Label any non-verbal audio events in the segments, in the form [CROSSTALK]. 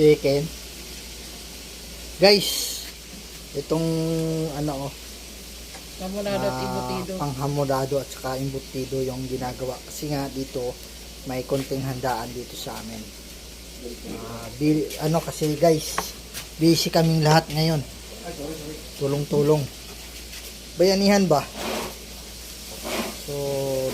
Chicken. Guys, itong ano oh, Kamulado at ah, ibutido. panghamodado at saka imbutido yung ginagawa. Kasi nga dito, may konting handaan dito sa amin. Bil, ano kasi guys, busy kaming lahat ngayon. Tulong-tulong. Bayanihan ba? So,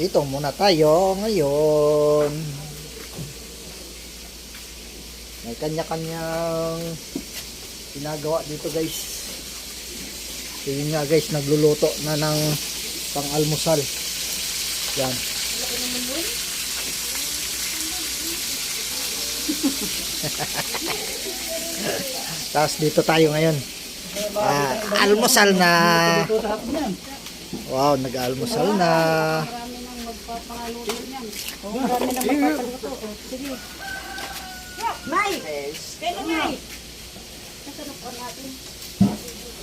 dito muna tayo ngayon. May kanya-kanyang ginagawa dito guys. So yun nga guys, nagluluto na ng pang-almusal. Yan. [LAUGHS] Tapos dito tayo ngayon. Ah, almusal na. Wow, nag-almusal na. Marami nang magpapangaluto niyan. Marami nang magpapaluto. Oh, sige. May! Kailan may? Nasarap pa natin.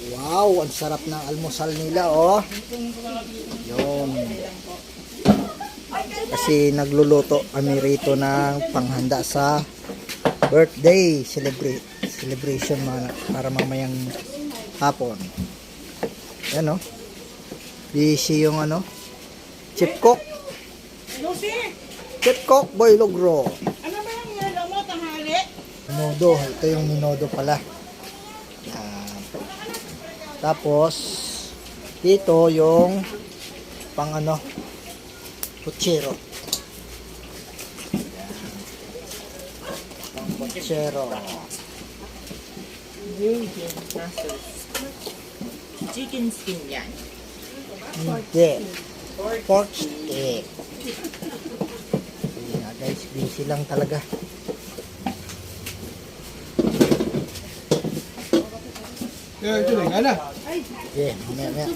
Wow, ang sarap ng almusal nila, oh. Yun. Kasi nagluluto kami rito ng panghanda sa birthday celebrate celebration mga para mamayang hapon. Yan oh. Busy yung ano. Chip cook. Chip cook boy logro. Ano ba yung yelo mo, Minodo. Ito yung minodo pala. Yan. Tapos, dito yung pang ano, kutsero. Pang kutsero. Chicken skin yan. Hindi. Pork steak. Sige nga guys, busy lang talaga. Ya, itu nih, ada. Yeah, mamaya, mamaya.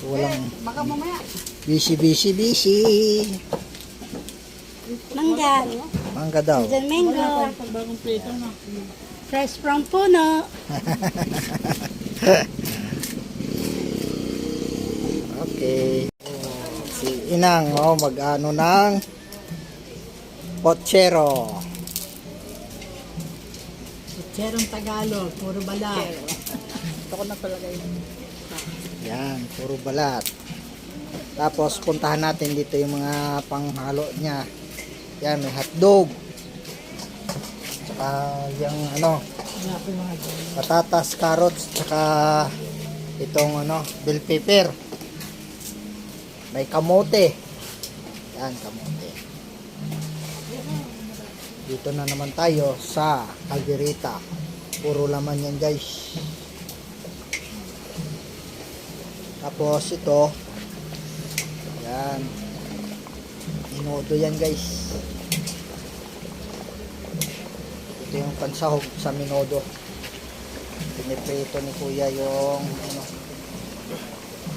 So, walang Baka mamaya. busy, busy, busy. Mangga, Mangga daw. San mango, Pagbagong prito na. fresh from puno. [LAUGHS] Okay. Si Inang, oh, mag-ano ng pochero. Cherong Tagalog, puro bala. Ito ko na talaga yun. Yan, puro balat. Tapos puntahan natin dito yung mga panghalo niya. Yan, may hotdog. Tsaka yung ano, patatas, carrots, tsaka itong ano, bell pepper. May kamote. Yan, kamote. Dito na naman tayo sa Calderita. Puro laman yan guys. Tapos ito, yan, inodo yan guys. Ito yung pansahog sa minodo. Piniprito ni kuya yung ano,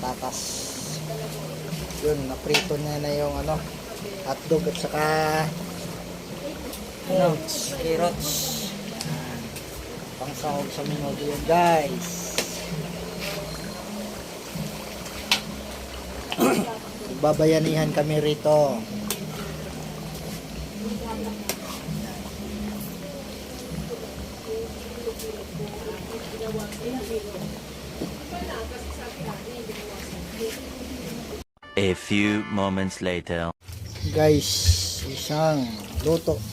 tatas. Yun, naprito niya na yung ano, hotdog at saka ano, carrots. Yan. Pangsahog sa minodo yan guys. [CLEARS THROAT] Babayanihan kami rito. A few moments later. Guys, isang luto.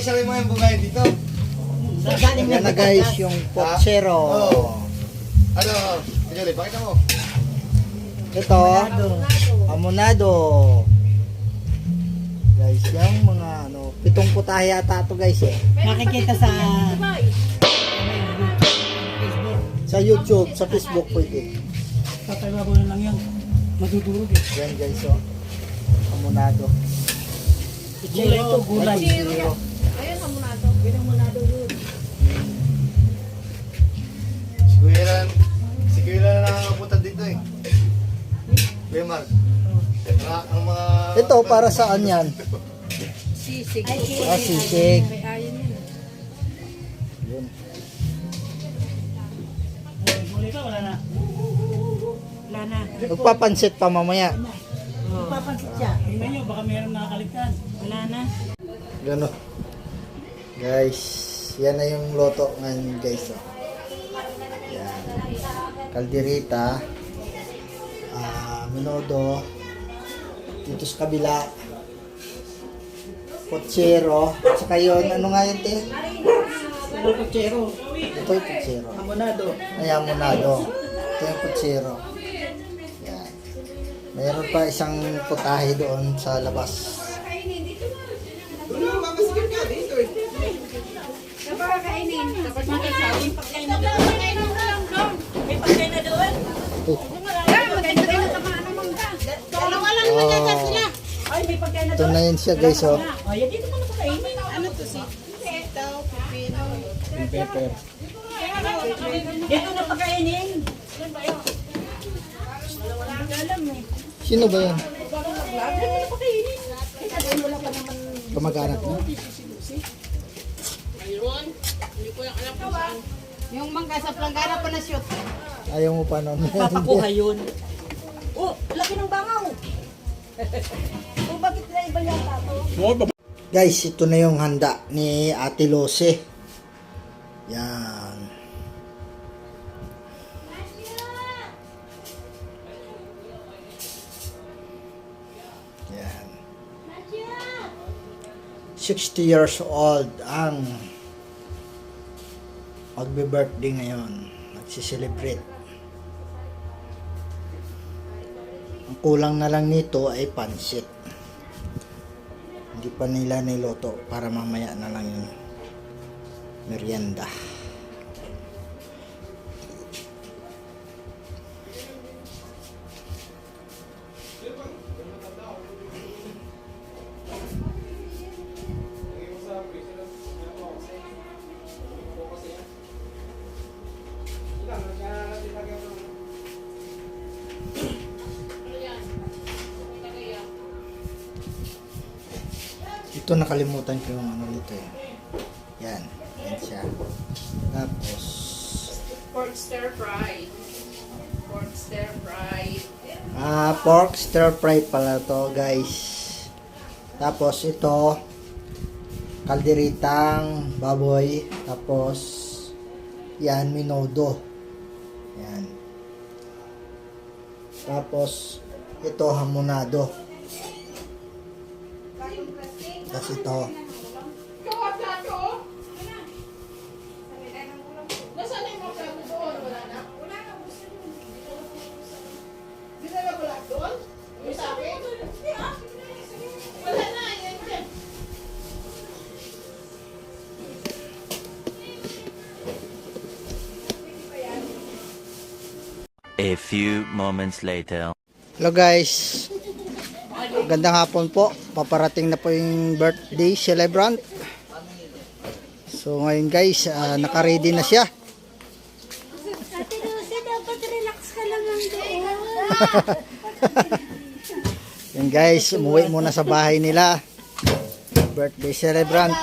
siya rin mga bumayan dito. Yan na guys, yung potsero. Oo. Ano, Jolly, pakita mo. Ito, amonado. Guys, yung mga ano, pitong putahe yata to guys eh. Nakikita sa Sa YouTube, sa Facebook pwede. Tatalabaw na lang yan. Madudurog eh. Yan guys oh. Amonado. Gulay ito, gulay. Potsero. Ito, para saan yan? sisig. Ah, sisig. Magpapansit pa mamaya. Papansit siya. Tingnan nyo, baka meron nakakaligtan. Wala na. Gano. Guys, yan na yung loto ngayon guys. Oh. Yan. Kalderita. Ah, minodo. Dito sa kabila. Potsero. At saka yun, ano nga yun, te? Ano kutsero? Ito yung potsero. Amonado. Ay, amonado. Ito yung potsero. Yan. Mayroon pa isang putahe doon sa labas. May pagkain na doon. Ito. Oh, Ay, may pagkain na ito doon. na yun siya guys. Oh. Na. Ano to si? Yung pepper. Dito na pagkainin. Sino ba yan? Dito na pagkainin. Kamag-anak mo? Yung mangga sa planggana pa na shoot. Ayaw mo pa nun. [LAUGHS] Papakuha yun. Oh, laki ng bangaw. [LAUGHS] oh, bakit na iba yata to? Guys, ito na yung handa ni Ate Lose. Yan. Yan. 60 years old ang magbe-birthday ngayon. Nagsiselebrate. Ang kulang na lang nito ay pansit. Hindi pa nila niloto para mamaya na lang yung merienda. Ito nakalimutan ko yung ano nito eh. Yan. Yan siya. Tapos, Pork stir fry. Pork stir fry. ah, pork stir fry pala to guys. Tapos ito, kalderitang baboy. Tapos, yan, minodo. Yan. Tapos, ito, hamonado. Tapos ito. A few moments later. Hello guys. Gandang hapon po. Paparating na po yung birthday celebrant. So ngayon guys, ah, naka-ready na siya. Ate Lucy, dapat relax ka lang lang doon. Yan guys, umuwi muna sa bahay nila. Birthday celebrant.